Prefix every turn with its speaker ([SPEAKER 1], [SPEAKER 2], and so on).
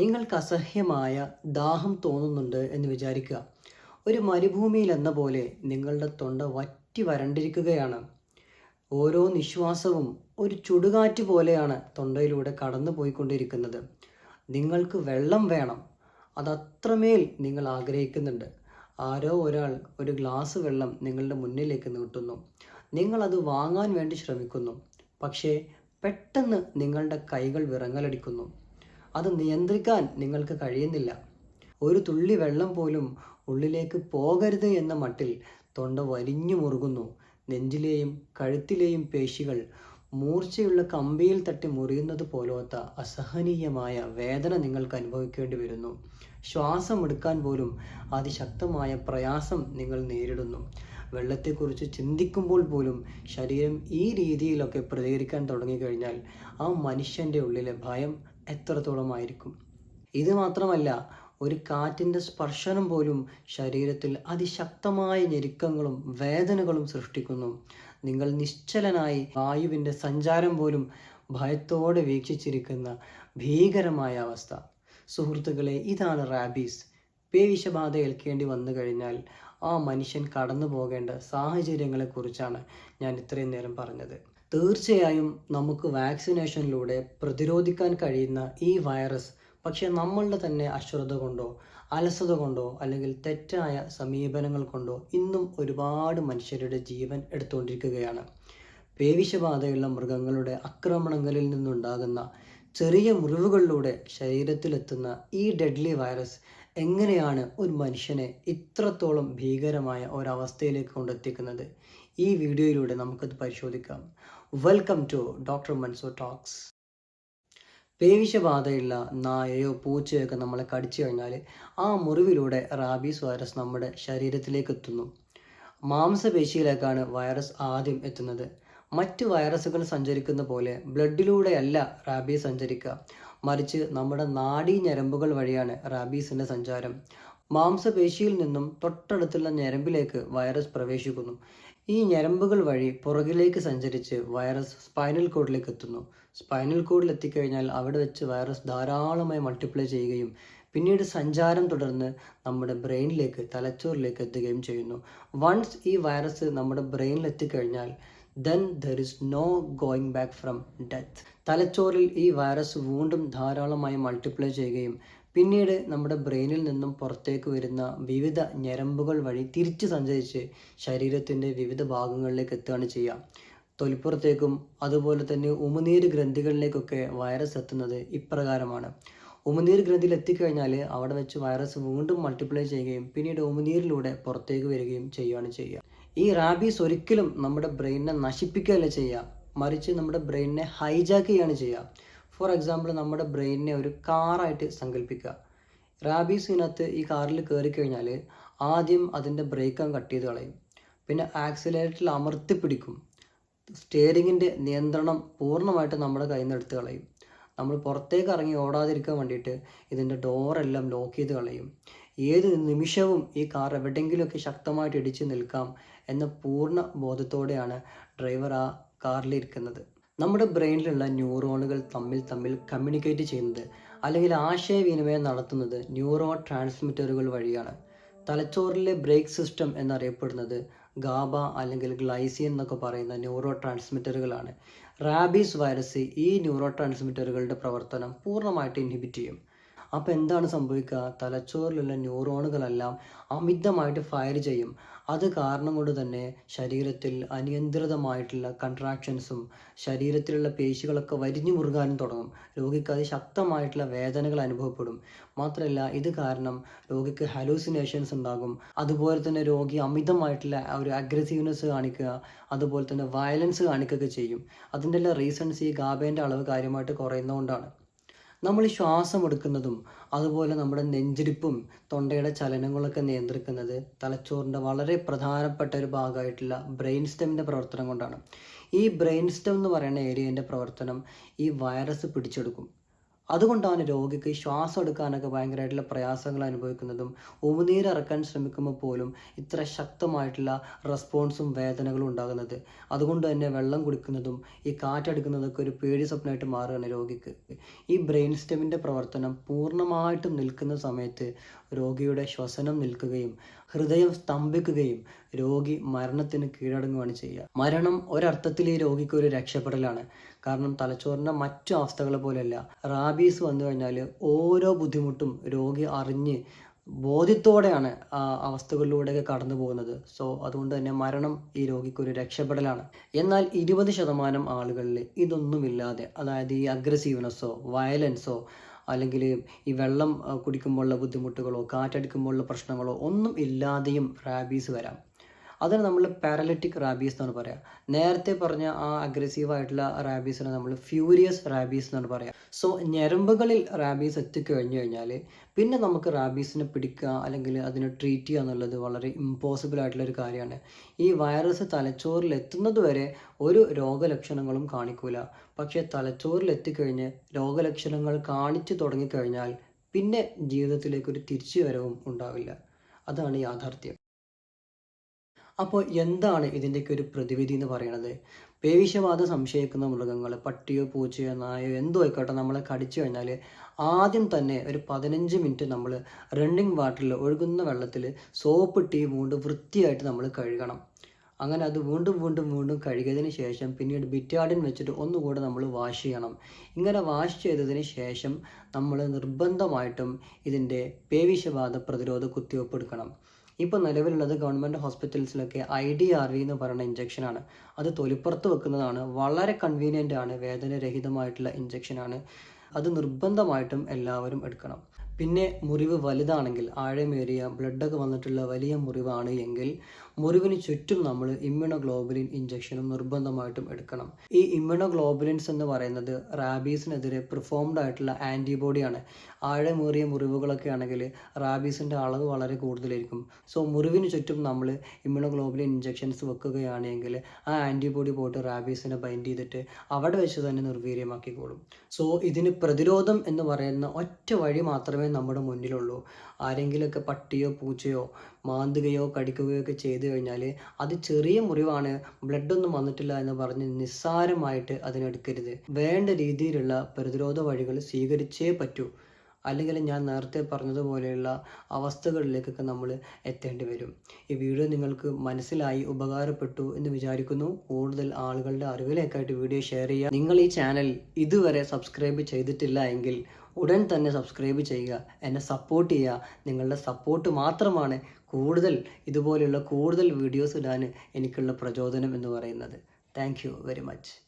[SPEAKER 1] നിങ്ങൾക്ക് അസഹ്യമായ ദാഹം തോന്നുന്നുണ്ട് എന്ന് വിചാരിക്കുക. ഒരു മരുഭൂമിയിൽ എന്ന പോലെ നിങ്ങളുടെ തൊണ്ട വറ്റി വരണ്ടിരിക്കുകയാണ്. ഓരോ നിശ്വാസവും ഒരു ചുടുകാറ്റ് പോലെയാണ് തൊണ്ടയിലൂടെ കടന്നു പോയിക്കൊണ്ടിരിക്കുന്നത്. നിങ്ങൾക്ക് വെള്ളം വേണം. അതത്രമേൽ നിങ്ങൾ ആഗ്രഹിക്കുന്നുണ്ട്. ആരോ ഒരാൾ ഒരു ഗ്ലാസ് വെള്ളം നിങ്ങളുടെ മുന്നിലേക്ക് നീട്ടുന്നു. നിങ്ങളത് വാങ്ങാൻ വേണ്ടി ശ്രമിക്കുന്നു. പക്ഷേ പെട്ടെന്ന് നിങ്ങളുടെ കൈകൾ വിറങ്ങലടിക്കുന്നു. അത് നിയന്ത്രിക്കാൻ നിങ്ങൾക്ക് കഴിയുന്നില്ല. ഒരു തുള്ളി വെള്ളം പോലും ഉള്ളിലേക്ക് പോകരുത് എന്ന മട്ടിൽ തൊണ്ട വലിഞ്ഞു മുറുകുന്നു. നെഞ്ചിലെയും കഴുത്തിലെയും പേശികൾ മൂർച്ചയുള്ള കമ്പിയിൽ തട്ടി മുറിയുന്നത് പോലത്തെ അസഹനീയമായ വേദന നിങ്ങൾക്ക് അനുഭവിക്കേണ്ടി വരുന്നു. ശ്വാസമെടുക്കാൻ പോലും അതിശക്തമായ പ്രയാസം നിങ്ങൾ നേരിടുന്നു. വെള്ളത്തെക്കുറിച്ച് ചിന്തിക്കുമ്പോൾ പോലും ശരീരം ഈ രീതിയിലൊക്കെ പ്രതികരിക്കാൻ തുടങ്ങിക്കഴിഞ്ഞാൽ ആ മനുഷ്യന്റെ ഉള്ളിലെ ഭയം എത്രത്തോളമായിരിക്കും? ഇത് മാത്രമല്ല ഒരു കാറ്റിന്റെ സ്പർശനം പോലും ശരീരത്തിൽ അതിശക്തമായ ഞെരുക്കങ്ങളും വേദനകളും സൃഷ്ടിക്കുന്നു. നിങ്ങൾ നിശ്ചലനായി വായുവിന്റെ സഞ്ചാരം പോലും ഭയത്തോടെ വീക്ഷിച്ചിരിക്കുന്ന ഭീകരമായ അവസ്ഥ. സുഹൃത്തുക്കളെ ഇതാണ് റാബീസ്. പേവിഷബാധ ഏൽക്കേണ്ടി വന്നു കഴിഞ്ഞാൽ ആ മനുഷ്യൻ കടന്നു പോകേണ്ട സാഹചര്യങ്ങളെക്കുറിച്ചാണ് ഞാൻ ഇത്രയും നേരം പറഞ്ഞത്. തീർച്ചയായും നമുക്ക് വാക്സിനേഷനിലൂടെ പ്രതിരോധിക്കാൻ കഴിയുന്ന ഈ വൈറസ് പക്ഷേ നമ്മളുടെ തന്നെ അശ്രദ്ധ കൊണ്ടോ അലസത കൊണ്ടോ അല്ലെങ്കിൽ തെറ്റായ സമീപനങ്ങൾ കൊണ്ടോ ഇന്നും ഒരുപാട് മനുഷ്യരുടെ ജീവൻ എടുത്തുകൊണ്ടിരിക്കുകയാണ്. പേവിഷബാധയുള്ള മൃഗങ്ങളുടെ ആക്രമണങ്ങളിൽ നിന്നുണ്ടാകുന്ന ചെറിയ മുറിവുകളിലൂടെ ശരീരത്തിലെത്തുന്ന ഈ ഡെഡ്ലി വൈറസ് എങ്ങനെയാണ് ഒരു മനുഷ്യനെ ഇത്രത്തോളം ഭീകരമായ ഒരവസ്ഥയിലേക്ക് കൊണ്ടെത്തിക്കുന്നത്? ഈ വീഡിയോയിലൂടെ നമുക്കത് പരിശോധിക്കാം. Welcome to doctor Mansoor talks പേവിഷബാധയുള്ള നായയോ പൂച്ചയോ ഒക്കെ നമ്മളെ കടിച്ചു കഴിഞ്ഞാൽ ആ മുറിവിലൂടെ റാബീസ് വൈറസ് നമ്മുടെ ശരീരത്തിലേക്ക് എത്തുന്നു. മാംസപേശിയിലേക്കാണ് വൈറസ് ആദ്യം എത്തുന്നത്. മറ്റ് വൈറസുകൾ സഞ്ചരിക്കുന്ന പോലെ ബ്ലഡിലൂടെയല്ല റാബീസ് സഞ്ചരിക്കുക. മറിച്ച് നമ്മുടെ നാഡീ ഞരമ്പുകൾ വഴിയാണ് റാബീസിന്റെ സഞ്ചാരം. മാംസപേശിയിൽ നിന്നും തൊട്ടടുത്തുള്ള ഞരമ്പിലേക്ക് വൈറസ് പ്രവേശിക്കുന്നു. ഈ ഞരമ്പുകൾ വഴി പുറകിലേക്ക് സഞ്ചരിച്ച് വൈറസ് സ്പൈനൽ കോഡിലേക്ക് എത്തുന്നു. സ്പൈനൽ കോഡിൽ എത്തിക്കഴിഞ്ഞാൽ അവിടെ വെച്ച് വൈറസ് ധാരാളമായി മൾട്ടിപ്ലൈ ചെയ്യുകയും പിന്നീട് സഞ്ചാരം തുടർന്ന് നമ്മുടെ ബ്രെയിനിലേക്ക് തലച്ചോറിലേക്ക് എത്തുകയും ചെയ്യുന്നു. വൺസ് ഈ വൈറസ് നമ്മുടെ ബ്രെയിനിൽ എത്തിക്കഴിഞ്ഞാൽ then there is no going back from death. തലച്ചോറിൽ ഈ വൈറസ് വീണ്ടും ധാരാളമായി മൾട്ടിപ്ലൈ ചെയ്യുകയും പിന്നീട് നമ്മുടെ ബ്രെയിനിൽ നിന്നും പുറത്തേക്ക് വരുന്ന വിവിധ ഞരമ്പുകൾ വഴി തിരിച്ചു സഞ്ചരിച്ച് ശരീരത്തിന്റെ വിവിധ ഭാഗങ്ങളിലേക്ക് എത്തുകയാണ് ചെയ്യുക. തൊലിപ്പുറത്തേക്കും അതുപോലെ തന്നെ ഉമിനീര് ഗ്രന്ഥികളിലേക്കൊക്കെ വൈറസ് എത്തുന്നത് ഇപ്രകാരമാണ്. ഉമനീർ ഗ്രന്ഥിയിൽ എത്തിക്കഴിഞ്ഞാൽ അവിടെ വെച്ച് വൈറസ് വീണ്ടും മൾട്ടിപ്ലൈ ചെയ്യുകയും പിന്നീട് ഉമിനീരിലൂടെ പുറത്തേക്ക് വരികയും ചെയ്യുകയാണ് ചെയ്യുക. ഈ റാബീസ് ഒരിക്കലും നമ്മുടെ ബ്രെയിനിനെ നശിപ്പിക്കുകയല്ല ചെയ്യുക. മറിച്ച് നമ്മുടെ ബ്രെയിനിനെ ഹൈജാക്ക് ചെയ്യുകയാണ് ചെയ്യുക. ഫോർ എക്സാമ്പിൾ നമ്മുടെ ബ്രെയിനിനെ ഒരു കാറായിട്ട് സങ്കല്പിക്കുക റാബീസിനകത്ത് ഈ കാറിൽ കയറി കഴിഞ്ഞാൽ ആദ്യം അതിന്റെ ബ്രേക്ക് കട്ട് ചെയ്ത് കളയും. പിന്നെ ആക്സിലേറ്ററിൽ അമർത്തി പിടിക്കും. സ്റ്റിയറിങ്ങിന്റെ നിയന്ത്രണം പൂർണമായിട്ട് നമ്മുടെ കയ്യിൽ നിന്ന് എടുത്ത് കളയും. നമ്മൾ പുറത്തേക്ക് ഇറങ്ങി ഓടാതിരിക്കാൻ വേണ്ടിയിട്ട് ഇതിന്റെ ഡോറെല്ലാം ലോക്ക് ചെയ്ത് കളയും. ഏത് നിമിഷവും ഈ കാർ എവിടെയെങ്കിലുമൊക്കെ ശക്തമായിട്ട് ഇടിച്ച് നിൽക്കാം എന്ന പൂർണ ബോധത്തോടെയാണ് ഡ്രൈവർ ആ കാറിലിരിക്കുന്നത് നമ്മുടെ ബ്രെയിനിലുള്ള ന്യൂറോണുകൾ തമ്മിൽ തമ്മിൽ കമ്മ്യൂണിക്കേറ്റ് ചെയ്യുന്നത് അല്ലെങ്കിൽ ആശയവിനിമയം നടത്തുന്നത് ന്യൂറോ ട്രാൻസ്മിറ്ററുകൾ വഴിയാണ്. തലച്ചോറിലെ ബ്രേക്ക് സിസ്റ്റം എന്നറിയപ്പെടുന്നത് ഗാബ അല്ലെങ്കിൽ ഗ്ലൈസിയൻ എന്നൊക്കെ പറയുന്ന ന്യൂറോ ട്രാൻസ്മിറ്ററുകളാണ്. റാബീസ് വൈറസ് ഈ ന്യൂറോ ട്രാൻസ്മിറ്ററുകളുടെ പ്രവർത്തനം പൂർണമായിട്ട് ഇൻഹിബിറ്റ് ചെയ്യും. അപ്പോൾ എന്താണ് സംഭവിക്കുക? തലച്ചോറിലുള്ള ന്യൂറോണുകളെല്ലാം അമിതമായിട്ട് ഫയർ ചെയ്യും. അത് കാരണം കൊണ്ട് തന്നെ ശരീരത്തിൽ അനിയന്ത്രിതമായിട്ടുള്ള കൺട്രാക്ഷൻസും ശരീരത്തിലുള്ള പേശികളൊക്കെ വരിഞ്ഞു മുറുകാനും തുടങ്ങും. രോഗിക്ക് അത് ശക്തമായിട്ടുള്ള വേദനകൾ അനുഭവപ്പെടും. മാത്രമല്ല ഇത് കാരണം രോഗിക്ക് ഹലൂസിനേഷൻസ് ഉണ്ടാകും. അതുപോലെ തന്നെ രോഗി അമിതമായിട്ടുള്ള ഒരു അഗ്രസീവ്നെസ് കാണിക്കുക അതുപോലെ തന്നെ വയലൻസ് കാണിക്കുകയൊക്കെ ചെയ്യും. അതിന്റെ എല്ലാ റീസൺസ് ഈ ഗാബേന്റെ അളവ് കാര്യമായിട്ട് കുറയുന്നതുകൊണ്ടാണ്. നമ്മൾ ശ്വാസം എടുക്കുന്നതും അതുപോലെ നമ്മുടെ നെഞ്ചിരിപ്പും തൊണ്ടയുടെ ചലനങ്ങളൊക്കെ നിയന്ത്രിക്കുന്നത് തലച്ചോറിന്റെ വളരെ പ്രധാനപ്പെട്ട ഒരു ഭാഗമായിട്ടുള്ള ബ്രെയിൻ സ്റ്റെമിന്റെ പ്രവർത്തനം കൊണ്ടാണ്. ഈ ബ്രെയിൻ സ്റ്റെം എന്ന് പറയുന്ന ഏരിയന്റെ പ്രവർത്തനം ഈ വൈറസ് പിടിച്ചെടുക്കും. അതുകൊണ്ടാണ് രോഗിക്ക് ശ്വാസം എടുക്കാനൊക്കെ ഭയങ്കരമായിട്ടുള്ള പ്രയാസങ്ങൾ അനുഭവിക്കുന്നതും ഉമിനീര് ഇറക്കാൻ ശ്രമിക്കുമ്പോൾ പോലും ഇത്ര ശക്തമായിട്ടുള്ള റെസ്പോൺസും വേദനകളും ഉണ്ടാകുന്നത്. അതുകൊണ്ട് തന്നെ വെള്ളം കുടിക്കുന്നതും ഈ കാറ്റടിക്കുന്നതൊക്കെ ഒരു പേടി സ്വപ്നമായിട്ട് മാറുകയാണ് രോഗിക്ക്. ഈ ബ്രെയിൻ സ്റ്റെമിന്റെ പ്രവർത്തനം പൂർണമായിട്ടും നിൽക്കുന്ന സമയത്ത് രോഗിയുടെ ശ്വസനം നിൽക്കുകയും ഹൃദയം സ്തംഭിക്കുകയും രോഗി മരണത്തിന് കീഴടങ്ങുകയാണ് ചെയ്യുക. മരണം ഒരർത്ഥത്തിൽ ഈ രോഗിക്ക് ഒരു രക്ഷപ്പെടലാണ്. കാരണം തലച്ചോറിന്റെ മറ്റു അവസ്ഥകളെ പോലെയല്ല. റാബീസ് വന്നു കഴിഞ്ഞാൽ ഓരോ ബുദ്ധിമുട്ടും രോഗി അറിഞ്ഞ് ബോധ്യത്തോടെയാണ് ആ അവസ്ഥകളിലൂടെയൊക്കെ കടന്നു പോകുന്നത്. സോ അതുകൊണ്ട് തന്നെ മരണം ഈ രോഗിക്ക് ഒരു രക്ഷപ്പെടലാണ്. എന്നാൽ ഇരുപത് ശതമാനം ആളുകളിൽ ഇതൊന്നുമില്ലാതെ അതായത് ഈ അഗ്രസീവ്നെസ്സോ വയലൻസോ അല്ലെങ്കിൽ ഈ വെള്ളം കുടിക്കുമ്പോഴുള്ള ബുദ്ധിമുട്ടുകളോ കാറ്റടിക്കുമ്പോഴുള്ള പ്രശ്നങ്ങളോ ഒന്നും ഇല്ലാതെയും റാബീസ് വരാം. അതിന് നമ്മൾ പാരലറ്റിക് റാബീസ് എന്നാണ് പറയുക നേരത്തെ പറഞ്ഞ ആ അഗ്രസീവ് ആയിട്ടുള്ള റാബീസിനെ നമ്മൾ ഫ്യൂരിയസ് റാബീസ് എന്നാണ് പറയുക സോ ഞരമ്പുകളിൽ റാബീസ് എത്തിക്കഴിഞ്ഞു കഴിഞ്ഞാൽ പിന്നെ നമുക്ക് റാബീസിനെ പിടിക്കുക അല്ലെങ്കിൽ അതിനെ ട്രീറ്റ് ചെയ്യുക എന്നുള്ളത് വളരെ ഇമ്പോസിബിൾ ആയിട്ടുള്ള ഒരു കാര്യമാണ്. ഈ വൈറസ് തലച്ചോറിൽ എത്തുന്നത് വരെ ഒരു രോഗലക്ഷണങ്ങളും കാണിക്കൂല. പക്ഷേ തലച്ചോറിൽ എത്തിക്കഴിഞ്ഞ് രോഗലക്ഷണങ്ങൾ കാണിച്ചു തുടങ്ങിക്കഴിഞ്ഞാൽ പിന്നെ ജീവിതത്തിലേക്ക് ഒരു തിരിച്ചുവരവും ഉണ്ടാവില്ല. അതാണ് യാഥാർത്ഥ്യം. അപ്പോൾ എന്താണ് ഇതിന്റെയൊക്കെ ഒരു പ്രതിവിധി എന്ന് പറയുന്നത് പേവിഷബാധ സംശയിക്കുന്ന മൃഗങ്ങൾ പട്ടിയോ പൂച്ചയോ നായോ എന്തോ ആയിക്കോട്ടെ നമ്മളെ കടിച്ചു കഴിഞ്ഞാൽ ആദ്യം തന്നെ ഒരു പതിനഞ്ച് മിനിറ്റ് നമ്മൾ റണ്ണിങ് വാട്ടറിൽ ഒഴുകുന്ന വെള്ളത്തിൽ സോപ്പ് ഇട്ടി വീണ്ടും വൃത്തിയായിട്ട് നമ്മൾ കഴുകണം. അങ്ങനെ അത് വീണ്ടും വീണ്ടും വീണ്ടും കഴുകിയതിന് ശേഷം പിന്നീട് ബിറ്റാഡിൻ വെച്ചിട്ട് ഒന്നുകൂടെ നമ്മൾ വാഷ് ചെയ്യണം. ഇങ്ങനെ വാഷ് ചെയ്തതിന് ശേഷം നമ്മൾ നിർബന്ധമായിട്ടും ഇതിന്റെ പേവിഷബാധ പ്രതിരോധ കുത്തിവെപ്പ് എടുക്കണം. ഇപ്പോൾ നിലവിലുള്ളത് ഗവൺമെന്റ് ഹോസ്പിറ്റൽസിലൊക്കെ ഐ ഡി ആർ വി എന്ന് പറയുന്ന ഇഞ്ചക്ഷനാണ് അത് തൊലിപ്പുറത്ത് വെക്കുന്നതാണ്. വളരെ കൺവീനിയന്റ് ആണ്. വേദനരഹിതമായിട്ടുള്ള ഇഞ്ചക്ഷനാണ് അത് നിർബന്ധമായിട്ടും എല്ലാവരും എടുക്കണം. പിന്നെ മുറിവ് വലുതാണെങ്കിൽ ആഴമേറിയ ബ്ലഡൊക്കെ വന്നിട്ടുള്ള വലിയ മുറിവാണ് എങ്കിൽ മുറിവിന് ചുറ്റും നമ്മൾ ഇമ്മ്യൂണോഗ്ലോബുലിൻ ഇഞ്ചക്ഷനും നിർബന്ധമായിട്ടും എടുക്കണം. ഈ ഇമ്മ്യൂണോഗ്ലോബുലിൻസ് എന്ന് പറയുന്നത് റാബീസിനെതിരെ പ്രിഫോംഡ് ആയിട്ടുള്ള ആന്റിബോഡിയാണ് ആഴമേറിയ മുറിവുകളൊക്കെ ആണെങ്കിൽ റാബീസിന്റെ അളവ് വളരെ കൂടുതലായിരിക്കും. സോ മുറിവിന് ചുറ്റും നമ്മൾ ഇമ്മ്യൂണോഗ്ലോബുലിൻ ഇഞ്ചക്ഷൻസ് വെക്കുകയാണെങ്കിൽ ആ ആന്റിബോഡി പോയിട്ട് റാബീസിനെ ബൈൻഡ് ചെയ്തിട്ട് അവിടെ വെച്ച് തന്നെ നിർവീര്യമാക്കിക്കോളും. സോ ഇതിന് പ്രതിരോധം എന്ന് പറയുന്ന ഒറ്റ വഴി മാത്രമേ നമ്മുടെ മുന്നിലുള്ളൂ. ആരെങ്കിലുമൊക്കെ പട്ടിയോ പൂച്ചയോ മാന്തുകയോ കടിക്കുകയോ ഒക്കെ ചെയ്തു കഴിഞ്ഞാൽ അത് ചെറിയ മുറിവാണ് ബ്ലഡ് ഒന്നും വന്നിട്ടില്ല എന്ന് പറഞ്ഞ് നിസ്സാരമായിട്ട് അതിനെടുക്കരുത്. വേണ്ട രീതിയിലുള്ള പ്രതിരോധ വഴികൾ സ്വീകരിച്ചേ പറ്റൂ. അല്ലെങ്കിൽ ഞാൻ നേരത്തെ പറഞ്ഞതുപോലെയുള്ള അവസ്ഥകളിലേക്കൊക്കെ നമ്മൾ എത്തേണ്ടി വരും. ഈ വീഡിയോ നിങ്ങൾക്ക് മനസ്സിലായി ഉപകാരപ്പെട്ടു എന്ന് വിചാരിക്കുന്നു. കൂടുതൽ ആളുകളുടെ അറിവിലേക്കായിട്ട് വീഡിയോ ഷെയർ ചെയ്യുക. നിങ്ങൾ ഈ ചാനൽ ഇതുവരെ സബ്സ്ക്രൈബ് ചെയ്തിട്ടില്ല എങ്കിൽ ഉടൻ തന്നെ സബ്സ്ക്രൈബ് ചെയ്യുക. എന്നെ സപ്പോർട്ട് ചെയ്യുക. നിങ്ങളുടെ സപ്പോർട്ട് മാത്രമാണ് കൂടുതൽ ഇതുപോലെയുള്ള കൂടുതൽ വീഡിയോസ് ഇടാൻ എനിക്കുള്ള പ്രചോദനം എന്ന് പറയുന്നത്. Thank very much